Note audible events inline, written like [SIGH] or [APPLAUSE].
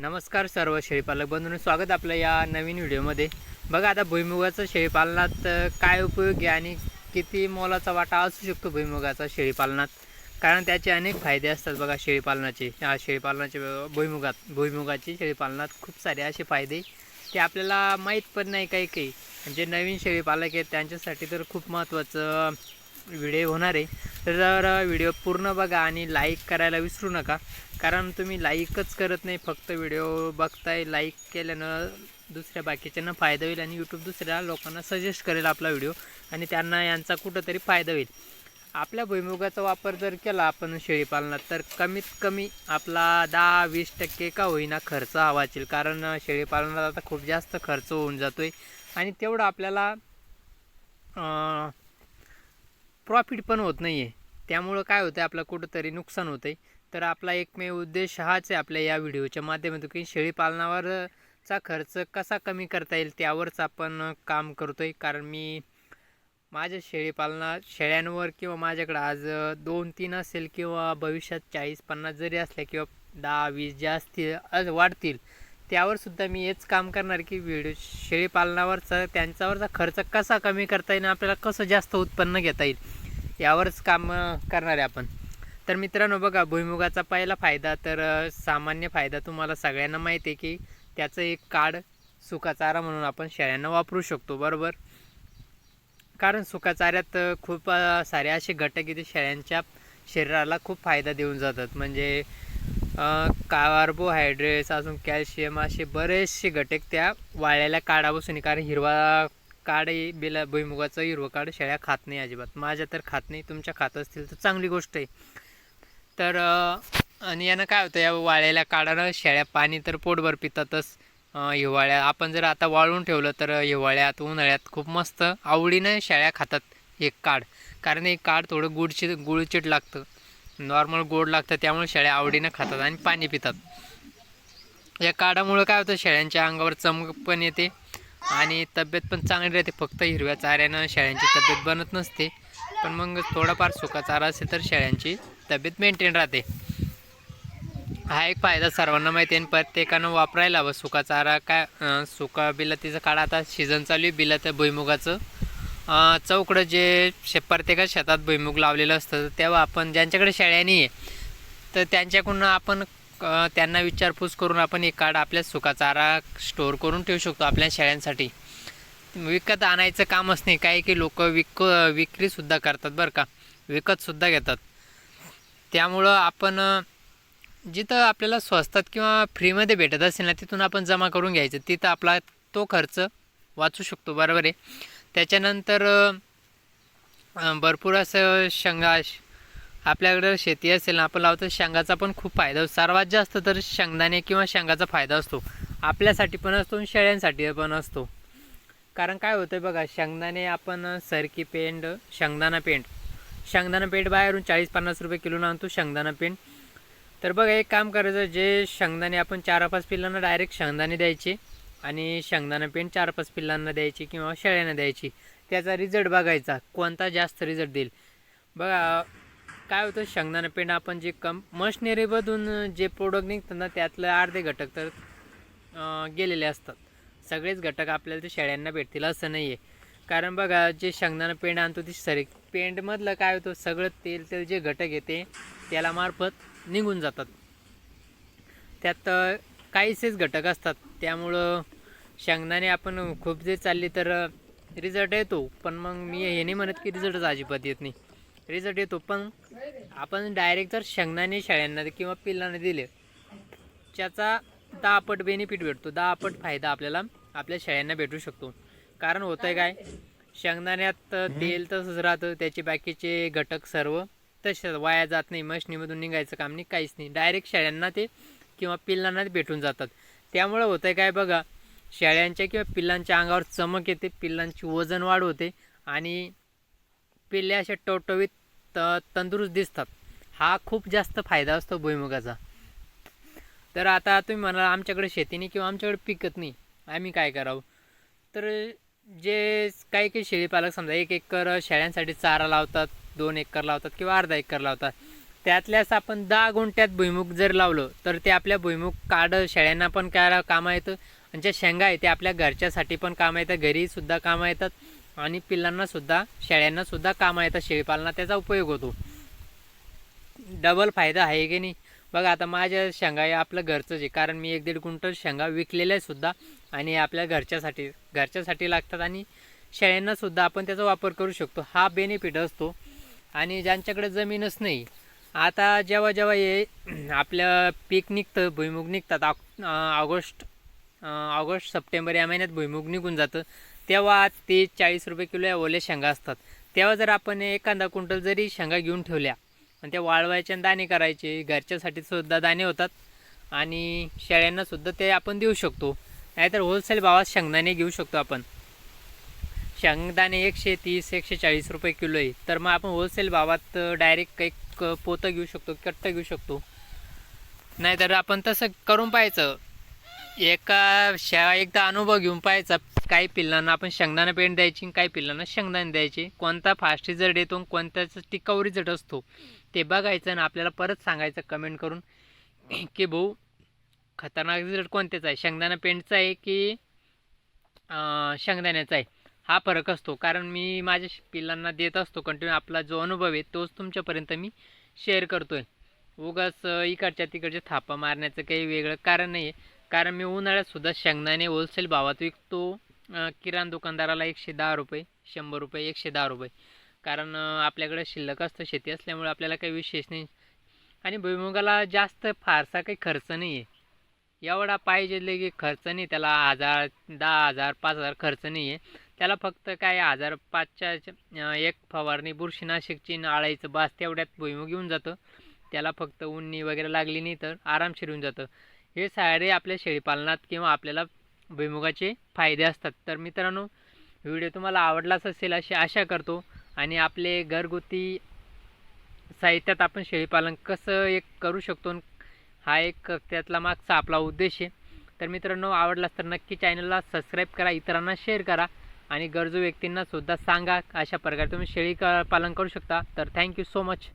नमस्कार सर्व शेळीपालक बंधूंनो स्वागत आपलं या नवीन व्हिडिओमध्ये. बघा आता भुईमुगाचं शेळीपालनात काय उपयोग आहे आणि किती मोलाचा वाटा असू शकतो भुईमुगाचा शेळीपालनात? कारण त्याचे अनेक फायदे असतात बघा शेळीपालनाचे. या शेळीपालनाचे भुईमुगात भुईमुगाची शेळीपालनात खूप सारे असे फायदे ते आपल्याला माहीत पण नाही काही काही. म्हणजे नवीन शेळीपालक आहेत त्यांच्यासाठी तर खूप महत्त्वाचं व्हिडिओ होणार आहे. तर व्हिडिओ पूर्ण बघा आणि लाईक करायला विसरू नका. कारण तुम्ही लाईकच करत नाही फक्त व्हिडिओ बघताय लाईक केल्यानं दुसऱ्या बाकीच्यांना फायदा होईल आणि यूट्यूब दुसऱ्या लोकांना सजेस्ट करेल आपला व्हिडिओ आणि त्यांना यांचा कुठंतरी फायदा होईल. आपल्या भुईमुगाचा वापर जर केला आपण शेळीपालनात तर कमीत कमी आपला दहा वीस टक्के का होईना खर्च हा वाचेल कारण शेळीपालनात आता खूप जास्त खर्च होऊन जातो आहे आणि तेवढं आपल्याला प्रॉफिट पण होत नाही आहे त्यामुळं काय होतं आपलं कुठंतरी नुकसान होतं आहे तर आपला एकमेव उद्देश हाच आहे आपल्या या व्हिडिओच्या माध्यमातून की शेळीपालनावरचा खर्च कसा कमी करता येईल त्यावरच आपण काम करतो आहे कारण मी माझ्या शेळीपालना शेळ्यांवर किंवा माझ्याकडं आज दोन तीन असेल किंवा भविष्यात चाळीस पन्नास जरी असल्या किंवा दहा वीस जे असतील आज वाढतील त्यावरसुद्धा मी हेच काम करणार की व्हिडिओ शेळीपालनावरचा त्यांच्यावरचा खर्च कसा कमी करता येईल आपल्याला कसं जास्त उत्पन्न घेता येईल. यावरच काम करणार आहे आपण. तर मित्रांनो बघा भुईमुगाचा पहिला फायदा तर सामान्य फायदा तुम्हाला सगळ्यांना माहिती आहे की त्याचं एक काड सुका चारा म्हणून आपण शेळ्यांना वापरू शकतो बरोबर? कारण सुका चाऱ्यात खूप सारे असे घटक इथे शेळ्यांच्या शरीराला खूप फायदा देऊन जातात. म्हणजे कार्बोहायड्रेट्स अजून कॅल्शियम असे बरेचसे घटक त्या वाळलेल्या काडापासून कारण हिरवा काड बेला भुईमुगाचं हिरवं काड शेळ्या खात नाही अजिबात. माझ्या तर खात नाही तुमच्या खात असतील तर चांगली गोष्ट आहे. तर आणि यानं काय होतं या वाळलेल्या काढानं शेळ्या पाणी तर पोटभर पितातच हिवाळ्या आपण जर आता वाळवून ठेवलं तर हिवाळ्यात उन्हाळ्यात खूप मस्त आवडीनं शेळ्या खातात एक काड कारण एक काड थोडं गुडचिट गुळचिट लागतं. नॉर्मल गोड लागतं त्यामुळे शेळ्या आवडीनं खातात आणि पाणी पितात. या काढामुळं काय होतं शेळ्यांच्या अंगावर चमक पण येते. आणि तब्येत पण चांगली राहते फक्त हिरव्या चाऱ्यानं शेळ्यांची तब्येत बनत नसते. पण मग थोडाफार सुका चारा असेल तर शेळ्यांची तब्येत मेंटेन राहते. हा एक फायदा सर्वांना माहिती आहे आणि प्रत्येकानं वापरायला हवं सुका चारा. काय सुका बिलातीचं काढा आता सीझन चालू आहे बिलाचं भुईमुगाचं. चौकडं जे शे प्रत्येका शेतात भुईमुग लावलेलं असतं तेव्हा आपण ज्यांच्याकडे शेळ्या नाही आहे तर त्यांच्याकडून आपण त्यांना विचारपूस करून आपण एक कार्ड आपल्या सुका चारा स्टोअर करून ठेवू शकतो आपल्या शेळ्यांसाठी. विकत आणायचं कामच नाही. काही की लोक विक विक्रीसुद्धा करतात बरं का. विकतसुद्धा घेतात. त्यामुळं आपण जिथं आपल्याला स्वस्तात किंवा फ्रीमध्ये भेटत असेल ना तिथून आपण जमा करून घ्यायचं. तिथं आपला तो खर्च वाचू शकतो. बरोबर आहे. त्याच्यानंतर भरपूर असं शंगा आपल्याकडं शेती असेल ना आपण लावतो शेंगाचा पण खूप फायदा होतो. सर्वात जास्त तर शेंगदाणे किंवा शेंगाचा फायदा असतो. आपल्यासाठी पण असतो आणि शेळ्यांसाठी पण असतो. कारण काय होतं आहे बघा शेंगदाणे आपण सरकी पेंड शेंगदाणा पेंड. शेंगदाणा पेंड बाहेरून चाळीस पन्नास रुपये किलोनं आणतो शेंगदाणा पेंड. तर बघा एक काम करायचं जे शेंगदाणे आपण चार पाच पिल्लांना डायरेक्ट शेंगदाणे द्यायचे आणि शेंगदाणा पेंड चार पाच पिल्लांना द्यायची किंवा शेळ्यांना द्यायची. त्याचा रिझल्ट बघायचा कोणता जास्त रिझल्ट देईल. बघा काय होतं शेंगदाणा पेंड आपण जे कम मशनरीमधून जे प्रोडक्ट निघतात ना त्यातलं अर्धे घटक तर गेलेले असतात. सगळेच घटक आपल्याला ते शेळ्यांना भेटतील असं नाही आहे कारण बघा जे शेंगदाणा पेंड आणतो ते सरी पेंडमधलं काय होतं सगळं तेल तेल जे घटक येते त्याला मार्फत निघून जातात. त्यात काहीसेच घटक असतात. त्यामुळं शेंगदाणे आपण खूप जे चालली तर रिझल्ट येतो. पण मग मी हे नाही म्हणत की रिझल्टच अजिबात येत नाही. रिझल्ट येतो पण आपण डायरेक्ट जर शेंगदाणे शेळ्यांना किंवा पिल्लांना दिले त्याचा दहा पट बेनिफिट भेटतो. दहा पट फायदा आपल्याला आपल्या शेळ्यांना भेटू शकतो. कारण होतं आहे काय? शेंगदाण्यात तेल तसंच राहतं त्याचे बाकीचे घटक सर्व तसेच वाया जात नाही मशनीमधून निघायचं काम नाही काहीच नाही. डायरेक्ट शेळ्यांना ते किंवा पिल्लांना ते भेटून जातात. त्यामुळं होतं आहे काय बघा शेळ्यांच्या किंवा पिल्लांच्या अंगावर चमक येते पिल्लांची वजन वाढ होते आणि पिल्ले अशा टवटवीत त तंदुरुस्त दिसतात. हा खूप जास्त फायदा असतो भुईमुगाचा. तर आता तुम्ही म्हणाल आमच्याकडे शेतीने किंवा आमच्याकडे पिकत नाही आम्ही काय करावं? तर जे काही काही शेळीपालक समजा एक एकर शेळ्यांसाठी चारा लावतात दोन एकर लावतात किंवा अर्धा एकर लावतात त्यातल्याच आपण दहा गुंठ्यात भुईमुग जर लावलं तर ते आपल्या भुईमुग काढ शेळ्यांना पण काय कामं येतं आणि ज्या शेंगा आहे ते आपल्या घरच्यासाठी पण कामं येतात घरीसुद्धा कामं येतात आणि पिल्लांनासुद्धा शेळ्यांनासुद्धा कामं येतात शेळीपालना त्याचा उपयोग होतो. डबल फायदा आहे की नाही? बघा आता माझ्या शेंगा हे आपलं घरचंच आहे. कारण मी एक दीड क्विंटल शेंगा विकलेल्या आहे सुद्धा आणि आपल्या घरच्यासाठी घरच्यासाठी लागतात आणि शेळ्यांनासुद्धा आपण त्याचा वापर करू शकतो. हा बेनिफिट असतो आणि ज्यांच्याकडे जमीनच नाही. आता जेव्हा जेव्हा हे [CLEARS THROAT] आपलं पीक निघतं भुईमुग निघतात ऑगस्ट ऑगस्ट सप्टेंबर या महिन्यात भुईमुग निघून जातं. तेव्हा ते चाळीस रुपये किलो या ओल्या शेंगा असतात. तेव्हा जर आपण एखादा क्विंटल जरी शेंगा घेऊन ठेवल्या आणि त्या वाळवायचे आणि दाणे करायचे. घरच्यासाठी सुद्धा दाणे होतात. आणि शेळ्यांना सुद्धा ते आपण देऊ शकतो. नाहीतर होलसेल भावात शेंगदाणे घेऊ शकतो आपण. शेंगदाणे एकशे तीस एकशे चाळीस रुपये किलो आहे. तर मग आपण होलसेल भावात डायरेक्ट एक पोतं घेऊ शकतो कट्ट घेऊ शकतो. नाहीतर आपण तसं करून पाहायचं. एका शा एकदा अनुभव घेऊन पाहायचा. काही पिल्लांना आपण शेंगदाणा पेंट द्यायची आणि काही पिल्लांना शेंगदाणे द्यायचे. कोणता फास्ट रिझल्ट येतो कोणत्याचा टिकाऊ रिझल्ट असतो. ते बघायचं आणि आपल्याला परत सांगायचं कमेंट करून. [CLEARS THROAT] की भाऊ खतरनाक रिझल्ट कोणत्याचा आहे? शेंगदाणा पेंटचा आहे की शेंगदाण्याचा आहे? हा फरक असतो. कारण मी माझ्या पिल्लांना देत असतो कंटिन्यू आपला जो अनुभव आहे तोच तुमच्यापर्यंत मी शेअर करतो आहे उगाच इकडच्या तिकडच्या थापा मारण्याचं काही वेगळं कारण नाही आहे कारण मी उन्हाळ्यातसुद्धा शेंगदाणे होलसेल भावात विकतो. किराणा दुकानदाराला एकशे दहा रुपये शंभर रुपये एकशे दहा रुपये. कारण आपल्याकडं आपल्याकडे शिल्लक असतं शेती असल्यामुळे आपल्याला काही विशेष नाही. आणि भुईमुगाला जास्त फारसा काही खर्च नाही आहे एवढा पाहिजे की खर्च नाही त्याला हजार दहा हजार पाच हजार खर्च नाही आहे त्याला फक्त काय हजार पाचच्या एक फवारणी बुरशीनाशकची आळायचं बास तेवढ्यात भुईमुग येऊन जातं. त्याला फक्त उन्नी वगैरे लागली नाही तर आरामशीर येऊन जातं. हे सारे आपल्या शेळीपालनात किंवा आपल्याला भुईमुगाचे फायदे असतात. तर मित्रांनो व्हिडिओ तुम्हाला आवडलाच असेल अशी आशा करतो. आणि आपले घरगुती साहित्यात आपण शेळीपालन कसं एक करू शकतो हा एक त्यातला मागचा आपला उद्देश आहे. तर मित्रांनो आवडलास तर नक्की चॅनलला सबस्क्राईब करा इतरांना शेअर करा आणि गरजू व्यक्तींना सुद्धा सांगा अशा प्रकारे तुम्ही शेळी क- पालन करू शकता. तर थँक्यू सो मच